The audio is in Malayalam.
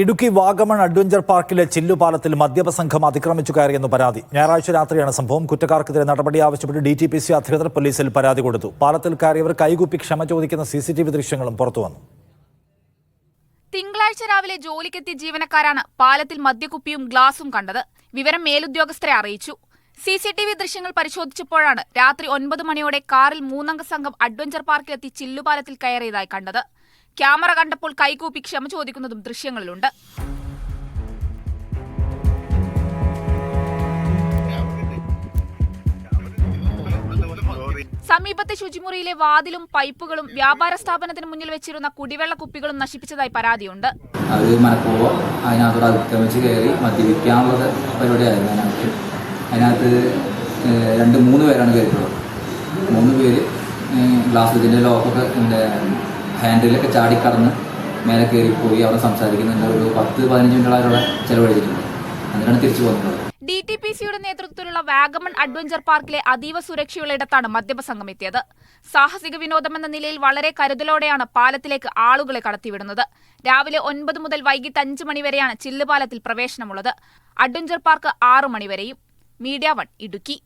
ഇടുക്കി വാഗമൺ അഡ്വഞ്ചർ പാർക്കിലെ ചില്ലുപാലത്തിൽ മദ്യപ സംഘം അതിക്രമിച്ചു കയറിയെന്ന് പരാതി. ഞായറാഴ്ച രാത്രിയാണ് സംഭവം. കുറ്റക്കാർക്കെതിരെ നടപടി ആവശ്യപ്പെട്ട് ഡി ടി പി സി അധികൃതർ പോലീസിൽ പരാതി കൊടുത്തു. പാലത്തിൽ കയറിയവർ കൈകൂപ്പി ക്ഷമ ചോദിക്കുന്ന സി സി ടി വി ദൃശ്യങ്ങളും പുറത്തുവന്നു തിങ്കളാഴ്ച രാവിലെ ജോലിക്കെത്തിയ ജീവനക്കാരാണ് പാലത്തിൽ മദ്യക്കുപ്പിയും ഗ്ലാസും കണ്ടത്. വിവരം മേലുദ്യോഗസ്ഥരെ അറിയിച്ചു. സി സി ടി വി ദൃശ്യങ്ങൾ പരിശോധിച്ചപ്പോഴാണ് രാത്രി ഒൻപത് മണിയോടെ കാറിൽ മൂന്നംഗ സംഘം അഡ്വഞ്ചർ പാർക്കിലെത്തി ചില്ലുപാലത്തിൽ കയറിയതായി കണ്ടത്. ക്യാമറ കണ്ടപ്പോൾ കൈകൂപ്പി ക്ഷമ ചോദിക്കുന്നതും ദൃശ്യങ്ങളിലുണ്ട്. സമീപത്തെ ശുചിമുറിയിലെ വാതിലും പൈപ്പുകളും വ്യാപാര സ്ഥാപനത്തിന് മുന്നിൽ വെച്ചിരുന്ന കുടിവെള്ള കുപ്പികളും നശിപ്പിച്ചതായി പരാതിയുണ്ട്. രണ്ട് മൂന്ന് പേരാണ് കയറിയിട്ടുള്ളത്. മൂന്ന് പേര് ഗ്ലാസ് ഇതിന്റെ ലോക്കൊക്കെ ഹാൻഡിലൊക്കെ ചാടിക്കടന്ന് മേലെ കയറിപ്പോയി അവിടെ സംസാരിക്കുന്നുണ്ട്. ഒരു പത്ത് പതിനഞ്ച് മിനിറ്റോളം ചെലവഴിച്ചിട്ടുണ്ട്. എന്നിട്ടാണ് തിരിച്ചു പോകുന്നത്. ഡി ടി പി സിയുടെ നേതൃത്വത്തിലുള്ള വാഗമൺ അഡ്വഞ്ചർ പാർക്കിലെ അതീവ സുരക്ഷയുള്ള ഇടത്താണ് മദ്യപ സംഘം എത്തിയത്. സാഹസിക വിനോദമെന്ന നിലയിൽ വളരെ കരുതലോടെയാണ് പാലത്തിലേക്ക് ആളുകളെ കടത്തിവിടുന്നത്. രാവിലെ ഒൻപത് മുതൽ വൈകിട്ട് അഞ്ച് മണിവരെയാണ് ചില്ലുപാലത്തിൽ പ്രവേശനമുള്ളത്. അഡ്വഞ്ചർ പാർക്ക് ആറു മണിവരെയും മീഡിയ വൺ ഇടുക്കി.